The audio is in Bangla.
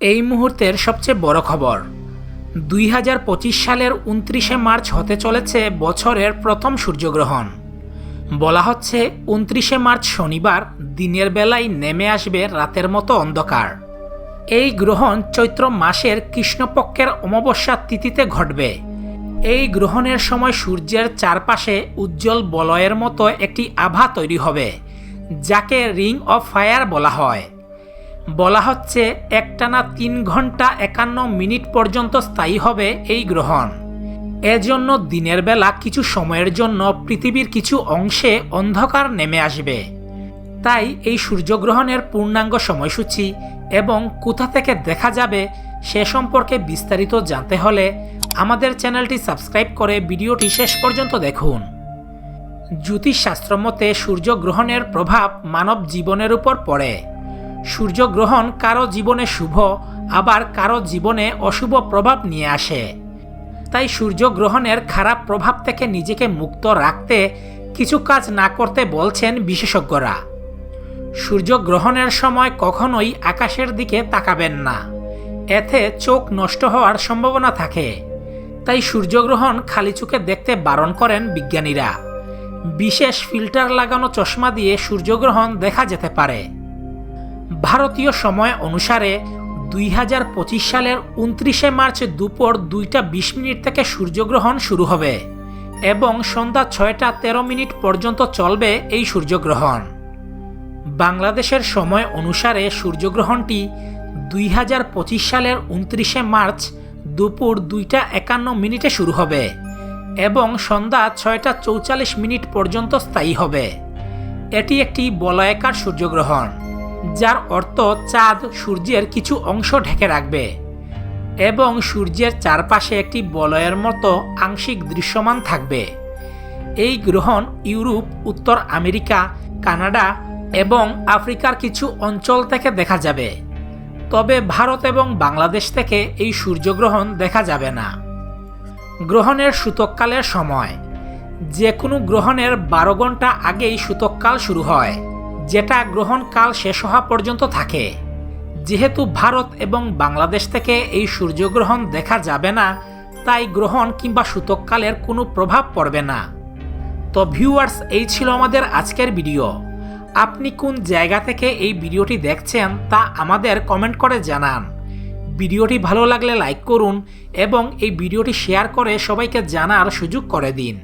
এই মুহূর্তের সবচেয়ে বড় খবর। দুই হাজার পঁচিশ সালের উনত্রিশে মার্চ হতে চলেছে বছরের প্রথম সূর্যগ্রহণ। বলা হচ্ছে, উনত্রিশে মার্চ শনিবার দিনের বেলায় নেমে আসবে রাতের মতো অন্ধকার। এই গ্রহণ চৈত্র মাসের কৃষ্ণপক্ষের অমাবস্যা তিথিতে ঘটবে। এই গ্রহণের সময় সূর্যের চারপাশে উজ্জ্বল বলয়ের মতো একটি আভা তৈরি হবে, যাকে রিং অফ ফায়ার বলা হয়। বলা হচ্ছে, একটানা তিন ঘণ্টা একান্ন মিনিট পর্যন্ত স্থায়ী হবে এই গ্রহণ। এজন্য দিনের বেলা কিছু সময়ের জন্য পৃথিবীর কিছু অংশে অন্ধকার নেমে আসবে। তাই এই সূর্যগ্রহণের পূর্ণাঙ্গ সময়সূচি এবং কোথা থেকে দেখা যাবে সে সম্পর্কে বিস্তারিত জানতে হলে আমাদের চ্যানেলটি সাবস্ক্রাইব করে ভিডিওটি শেষ পর্যন্ত দেখুন। জ্যোতিষশাস্ত্র মতে সূর্যগ্রহণের প্রভাব মানব জীবনের উপর পড়ে। সূর্যগ্রহণ কারও জীবনে শুভ, আবার কারও জীবনে অশুভ প্রভাব নিয়ে আসে। তাই সূর্যগ্রহণের খারাপ প্রভাব থেকে নিজেকে মুক্ত রাখতে কিছু কাজ না করতে বলছেন বিশেষজ্ঞরা। সূর্যগ্রহণের সময় কখনোই আকাশের দিকে তাকাবেন না। এতে চোখ নষ্ট হওয়ার সম্ভাবনা থাকে। তাই সূর্যগ্রহণ খালি চোখে দেখতে বারণ করেন বিজ্ঞানীরা। বিশেষ ফিল্টার লাগানো চশমা দিয়ে সূর্যগ্রহণ দেখা যেতে পারে। ভারতীয় সময় অনুসারে দুই হাজার পঁচিশ সালের উনত্রিশে মার্চ দুপুর দুইটা বিশ মিনিট থেকে সূর্যগ্রহণ শুরু হবে এবং সন্ধ্যা ছয়টা তেরো মিনিট পর্যন্ত চলবে এই সূর্যগ্রহণ। বাংলাদেশের সময় অনুসারে সূর্যগ্রহণটি দুই হাজার পঁচিশ সালের উনত্রিশে মার্চ দুপুর দুইটা একান্ন মিনিটে শুরু হবে এবং সন্ধ্যা ছয়টা চৌচল্লিশ মিনিট পর্যন্ত স্থায়ী হবে। এটি একটি বলয়াকার সূর্যগ্রহণ। যার অর্থ চাঁদ সূর্যের কিছু অংশ ঢেকে রাখবে এবং সূর্যের চারপাশে একটি বলয়ের মতো আংশিক দৃশ্যমান থাকবে। এই গ্রহণ ইউরোপ, উত্তর আমেরিকা, কানাডা এবং আফ্রিকার কিছু অঞ্চল থেকে দেখা যাবে। তবে ভারত এবং বাংলাদেশ থেকে এই সূর্যগ্রহণ দেখা যাবে না। গ্রহণের সূতককালের সময়। যে কোনো গ্রহণের বারো ঘণ্টা আগেই সূতককাল শুরু হয়। যেটা গ্রহণকাল শেষ হওয়া পর্যন্ত থাকে। যেহেতু ভারত এবং বাংলাদেশ থেকে এই সূর্যগ্রহণ দেখা যাবে না, তাই গ্রহণ কিংবা সূতককালের কোনো প্রভাব পড়বে না। তো ভিউয়ার্স এই ছিল আমাদের আজকের ভিডিও আপনি কোন জায়গা থেকে এই ভিডিওটি দেখছেন তা আমাদের কমেন্ট করে জানান। ভিডিওটি ভালো লাগলে লাইক করুন এবং এই ভিডিওটি শেয়ার করে সবাইকে জানার সুযোগ করে দিন।